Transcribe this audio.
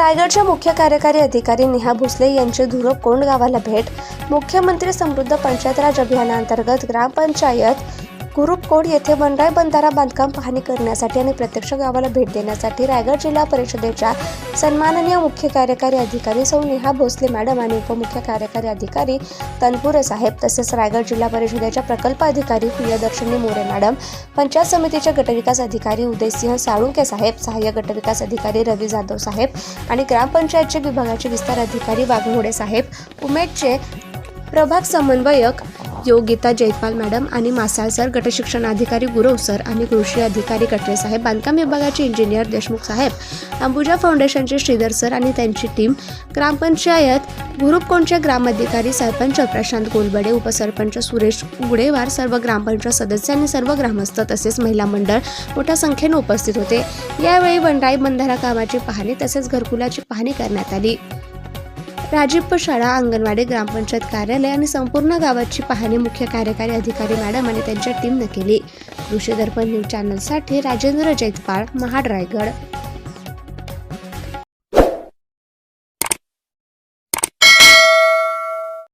रायगडच्या मुख्य कार्यकारी अधिकारी नेहा भोसले यांची धुरप कोंड गावाला भेट. मुख्यमंत्री समृद्ध पंचायत राज अभियानांतर्गत ग्रामपंचायत गुरुपकोड येथे वनराय बंधारा बांधकाम पाहणी करण्यासाठी आणि प्रत्यक्ष गावाला भेट देण्यासाठी रायगड जिल्हा परिषदेच्या सन्माननीय मुख्य कार्यकारी अधिकारी सौ नेहा भोसले मॅडम आणि उपमुख्य कार्यकारी अधिकारी तनपुरे साहेब तसेच रायगड जिल्हा परिषदेच्या प्रकल्प अधिकारी प्रियदर्शनी मोरे मॅडम पंचायत समितीचे गटविकास अधिकारी उदयसिंह साळुंके साहेब सहाय्यक गटविकास अधिकारी रवी जाधव साहेब आणि ग्रामपंचायतचे विभागाचे विस्तार अधिकारी वाघमोडे साहेब उमेदचे प्रभाग समन्वयक योगिता जयपाल मॅडम आणि मासाळ सर गटशिक्षण अधिकारी गुरव सर आणि कृषी अधिकारी कटरे साहेब बांधकाम विभागाचे इंजिनियर देशमुख साहेब अंबुजा फाउंडेशनचे श्रीधर सर आणि त्यांची टीम ग्रामपंचायत गुरुपकोणचे ग्रामाधिकारी सरपंच प्रशांत गोलबडे उपसरपंच सुरेश गुडेवार सर्व ग्रामपंचायत सदस्य आणि सर्व ग्रामस्थ तसेच महिला मंडळ मोठ्या संख्येने उपस्थित होते. यावेळी वनराई बंधारा कामाची पाहणी तसेच घरकुलाची पाहणी करण्यात आली. राजीव शाळा अंगणवाडी ग्रामपंचायत कार्यालय आणि संपूर्ण गावाची पाहणी मुख्य कार्यकारी अधिकारी मॅडम आणि त्यांच्या टीमनं केली. कृषी दर्पण न्यूज चॅनलसाठी राजेंद्र जैतपाळ महाड रायगड.